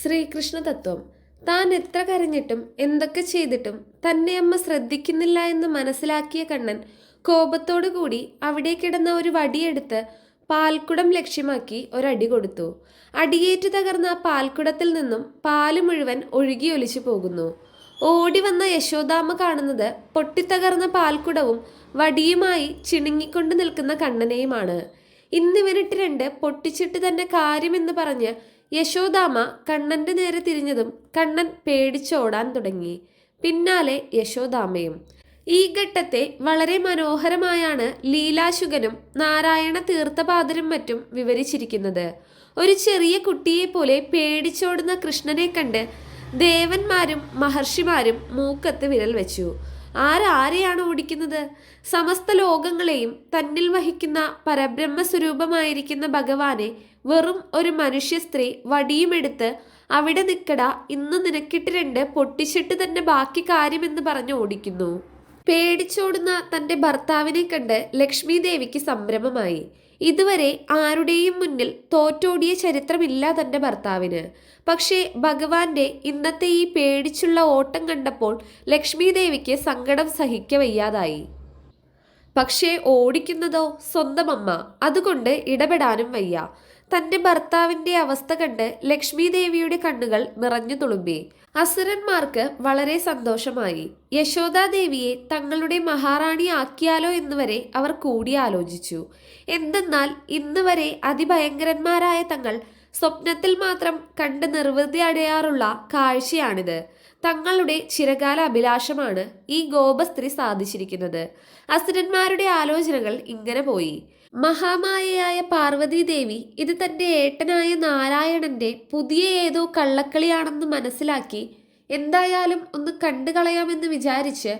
ശ്രീകൃഷ്ണ തത്വം താൻ എത്ര കരഞ്ഞിട്ടും എന്തൊക്കെ ചെയ്തിട്ടും തന്നെ അമ്മ ശ്രദ്ധിക്കുന്നില്ല എന്ന് മനസ്സിലാക്കിയ കണ്ണൻ കോപത്തോടു കൂടി അവിടെ കിടന്ന ഒരു വടിയെടുത്ത് പാൽക്കുടം ലക്ഷ്യമാക്കി ഒരടി കൊടുത്തു. അടിയേറ്റു തകർന്ന ആ പാൽക്കുടത്തിൽ നിന്നും പാൽ മുഴുവൻ ഒഴുകിയൊലിച്ചു പോകുന്നു. ഓടി വന്ന യശോദാമ്മ കാണുന്നത് പൊട്ടിത്തകർന്ന പാൽക്കുടവും വടിയുമായി ചിണുങ്ങിക്കൊണ്ട് നിൽക്കുന്ന കണ്ണനെയുമാണ്. ഇന്നിവനിട്ട് രണ്ട് പൊട്ടിച്ചിട്ട് തന്നെ കാര്യമെന്ന് പറഞ്ഞ് യശോദാമ്മ കണ്ണന്റെ നേരെ തിരിഞ്ഞതും കണ്ണൻ പേടിച്ചോടാൻ തുടങ്ങി. പിന്നാലെ യശോദാമയും. ഈ ഘട്ടത്തെ വളരെ മനോഹരമായാണ് ലീലാശുകനും നാരായണ തീർത്ഥപാദരും മറ്റും വിവരിച്ചിരിക്കുന്നത്. ഒരു ചെറിയ കുട്ടിയെ പോലെ പേടിച്ചോടുന്ന കൃഷ്ണനെ കണ്ട് ദേവന്മാരും മഹർഷിമാരും മൂക്കത്ത് വിരൽ വെച്ചു. ആരാരെയാണ് ഓടിക്കുന്നത്? സമസ്ത ലോകങ്ങളെയും തന്നിൽ വഹിക്കുന്ന പരബ്രഹ്മ സ്വരൂപമായിരിക്കുന്ന ഭഗവാനെ വെറും ഒരു മനുഷ്യ സ്ത്രീ വടിയുമെടുത്ത് അവിടെ നിൽക്കട ഇന്ന് നിനക്കിട്ട് രണ്ട് പൊട്ടിച്ചിട്ട് തന്നെ ബാക്കി കാര്യമെന്ന് പറഞ്ഞ് ഓടിക്കുന്നു. പേടിച്ചോടുന്ന തന്റെ ഭർത്താവിനെ കണ്ട് ലക്ഷ്മി ദേവിക്ക് സംഭ്രമമായി. ഇതുവരെ ആരുടെയും മുന്നിൽ തോറ്റോടിയ ചരിത്രമില്ല തന്റെ ഭർത്താവിന്. പക്ഷേ ഭഗവാന്റെ ഇന്നത്തെ ഈ പേടിച്ചുള്ള ഓട്ടം കണ്ടപ്പോൾ ലക്ഷ്മി ദേവിക്ക് സങ്കടം സഹിക്കവയ്യാതായി. പക്ഷേ ഓടിക്കുന്നതോ സ്വന്തം അമ്മ. അതുകൊണ്ട് ഇടപെടാനും വയ്യ. തന്റെ ഭർത്താവിന്റെ അവസ്ഥ കണ്ട് ലക്ഷ്മി ദേവിയുടെ കണ്ണുകൾ നിറഞ്ഞു തുളുമ്പി. അസുരന്മാർക്ക് വളരെ സന്തോഷമായി. യശോദാദേവിയെ തങ്ങളുടെ മഹാറാണി ആക്കിയാലോ എന്നുവരെ അവർ കൂടിയാലോചിച്ചു. എന്തെന്നാൽ ഇന്ന് വരെ അതിഭയങ്കരന്മാരായ തങ്ങൾ സ്വപ്നത്തിൽ മാത്രം കണ്ട് നിർവൃതി അടയാറുള്ള കാഴ്ചയാണിത്. തങ്ങളുടെ ചിരകാല അഭിലാഷമാണ് ഈ ഗോപസ്ത്രീ സാധിച്ചിരിക്കുന്നത്. അസുരന്മാരുടെ ആലോചനകൾ ഇങ്ങനെ പോയി. മഹാമായയായ പാർവതി ദേവി ഇത് തന്റെ ഏട്ടനായ നാരായണന്റെ പുതിയ ഏതോ കള്ളക്കളിയാണെന്ന് മനസ്സിലാക്കി എന്തായാലും ഒന്ന് കണ്ടു കളയാമെന്ന് വിചാരിച്ച്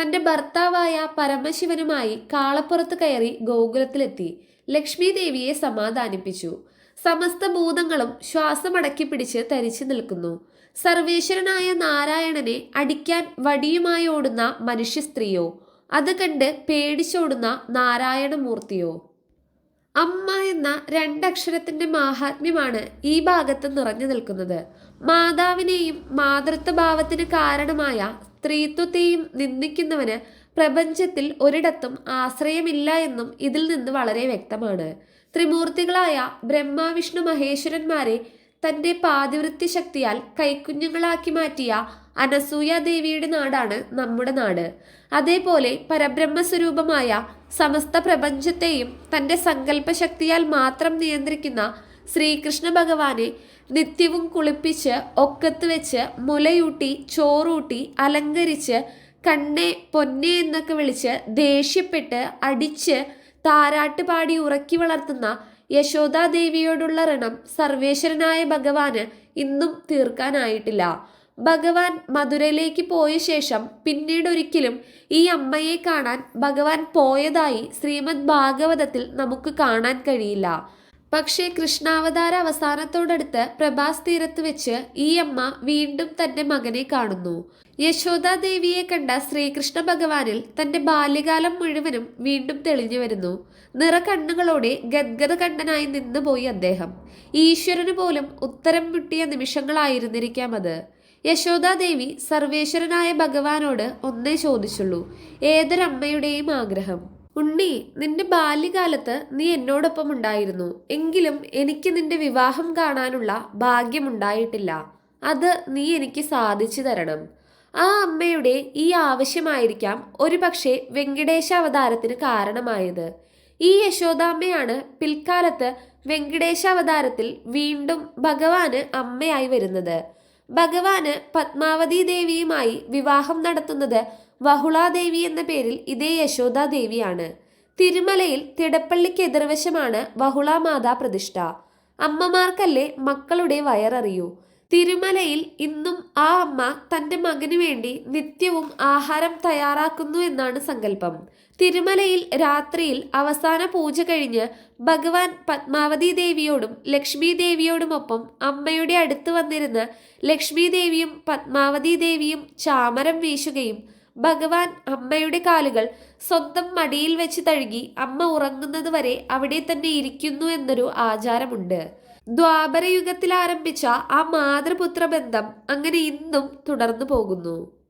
തന്റെ ഭർത്താവായ പരമശിവനുമായി കാളപ്പുറത്ത് കയറി ഗോകുലത്തിലെത്തി. ലക്ഷ്മി ദേവിയെ സമാധാനിപ്പിച്ചു. സമസ്ത ഭൂതങ്ങളും ശ്വാസമടക്കി പിടിച്ച് തരിച്ചു നിൽക്കുന്നു. സർവേശ്വരനായ നാരായണനെ അടിക്കാൻ വടിയുമായി ഓടുന്ന മനുഷ്യ സ്ത്രീയോ അത് കണ്ട് പേടിച്ചോടുന്ന നാരായണമൂർത്തിയോ? അമ്മ എന്ന രണ്ടക്ഷരത്തിന്റെ മാഹാത്മ്യമാണ് ഈ ഭാഗത്ത് നിറഞ്ഞു നിൽക്കുന്നത്. മാതാവിനെയും മാതൃത്വഭാവത്തിന് കാരണമായ സ്ത്രീത്വത്തെയും നിന്ദിക്കുന്നവന് പ്രപഞ്ചത്തിൽ ഒരിടത്തും ആശ്രയമില്ല എന്നും ഇതിൽ നിന്ന് വളരെ വ്യക്തമാണ്. ത്രിമൂർത്തികളായ ബ്രഹ്മ വിഷ്ണു മഹേശ്വരന്മാരെ തന്റെ പാതിവൃത്തി ശക്തിയാൽ കൈക്കുഞ്ഞുങ്ങളാക്കി മാറ്റിയ അനസൂയ ദേവിയുടെ നാടാണ് നമ്മുടെ നാട്. അതേപോലെ പരബ്രഹ്മസ്വരൂപമായ സമസ്ത പ്രപഞ്ചത്തെയും തന്റെ സങ്കല്പശക്തിയാൽ മാത്രം നിയന്ത്രിക്കുന്ന ശ്രീകൃഷ്ണ ഭഗവാനെ നിത്യവും കുളിപ്പിച്ച് ഒക്കത്ത് വെച്ച് മുലയൂട്ടി ചോറൂട്ടി അലങ്കരിച്ച് കണ്ണെ പൊന്നെ എന്നൊക്കെ വിളിച്ച് ദേഷ്യപ്പെട്ട് അടിച്ച് താരാട്ട് പാടി ഉറക്കി വളർത്തുന്ന യശോദാദേവിയോടുള്ള ഋണം സർവേശ്വരനായ ഭഗവാന് ഇന്നും തീർക്കാനായിട്ടില്ല. ഭഗവാൻ മധുരയിലേക്ക് പോയ ശേഷം പിന്നീട് ഒരിക്കലും ഈ അമ്മയെ കാണാൻ ഭഗവാൻ പോയതായി ശ്രീമദ് ഭാഗവതത്തിൽ നമുക്ക് കാണാൻ കഴിയില്ല. പക്ഷേ കൃഷ്ണാവതാര അവസാനത്തോടടുത്ത് പ്രഭാസ് തീരത്ത് വെച്ച് ഈ അമ്മ വീണ്ടും തന്റെ മകനെ കാണുന്നു. യശോദാദേവിയെ കണ്ട ശ്രീകൃഷ്ണ ഭഗവാനിൽ തന്റെ ബാല്യകാലം മുഴുവനും വീണ്ടും തെളിഞ്ഞു വരുന്നു. നിറ കണ്ണുകളോടെ ഗദ്ഗത കണ്ണനായി നിന്നുപോയി അദ്ദേഹം. ഈശ്വരന് പോലും ഉത്തരം മുട്ടിയ നിമിഷങ്ങളായിരുന്നിരിക്കാം അത്. യശോദാദേവി സർവേശ്വരനായ ഭഗവാനോട് ഒന്നേ ചോദിച്ചുള്ളൂ ഏതൊരമ്മയുടെയും ആഗ്രഹം? ഉണ്ണി നിന്റെ ബാല്യകാലത്ത് നീ എന്നോടൊപ്പം ഉണ്ടായിരുന്നു. എങ്കിലും എനിക്ക് നിന്റെ വിവാഹം കാണാനുള്ള ഭാഗ്യമുണ്ടായിട്ടില്ല അത് നീ എനിക്ക് സാധിച്ചു തരണം. ആ അമ്മയുടെ ഈ ആവശ്യമായിരിക്കാം ഒരുപക്ഷെ വെങ്കടേശ അവതാരത്തിന് കാരണമായത്. ഈ യശോദാമ്മയാണ് പിൽക്കാലത്ത് വെങ്കടേശ അവതാരത്തിൽ വീണ്ടും ഭഗവാന് അമ്മയായി വരുന്നത്. ഭഗവാന് പത്മാവതി ദേവിയുമായി വിവാഹം നടത്തുന്നത് വഹുളാദേവി എന്ന പേരിൽ ഇതേ യശോദാ ദേവിയാണ്. തിരുമലയിൽ തിടപ്പള്ളിക്ക് എതിർവശമാണ് വഹുളാമാതാ പ്രതിഷ്ഠ. അമ്മമാർക്കല്ലേ മക്കളുടെ വയററിയൂ. തിരുമലയിൽ ഇന്നും ആ അമ്മ തന്റെ മകനു വേണ്ടി നിത്യവും ആഹാരം തയ്യാറാക്കുന്നു എന്നാണ് സങ്കല്പം. തിരുമലയിൽ രാത്രിയിൽ അവസാന പൂജ കഴിഞ്ഞ് ഭഗവാൻ പത്മാവതി ദേവിയോടും ലക്ഷ്മി ദേവിയോടുമൊപ്പം അമ്മയുടെ അടുത്ത് വന്നിരുന്ന് ലക്ഷ്മി ദേവിയും പത്മാവതി ദേവിയും ചാമരം വീശുകയും ഭഗവാൻ അമ്മയുടെ കാലുകൾ സ്വന്തം മടിയിൽ വെച്ച് തഴുകി അമ്മ ഉറങ്ങുന്നത് വരെ അവിടെ തന്നെ ഇരിക്കുന്നു എന്നൊരു ആചാരമുണ്ട്. ദ്വാപരയുഗത്തിൽ ആരംഭിച്ച ആ മാതൃപുത്ര ബന്ധം അങ്ങനെ ഇന്നും തുടർന്നു പോകുന്നു.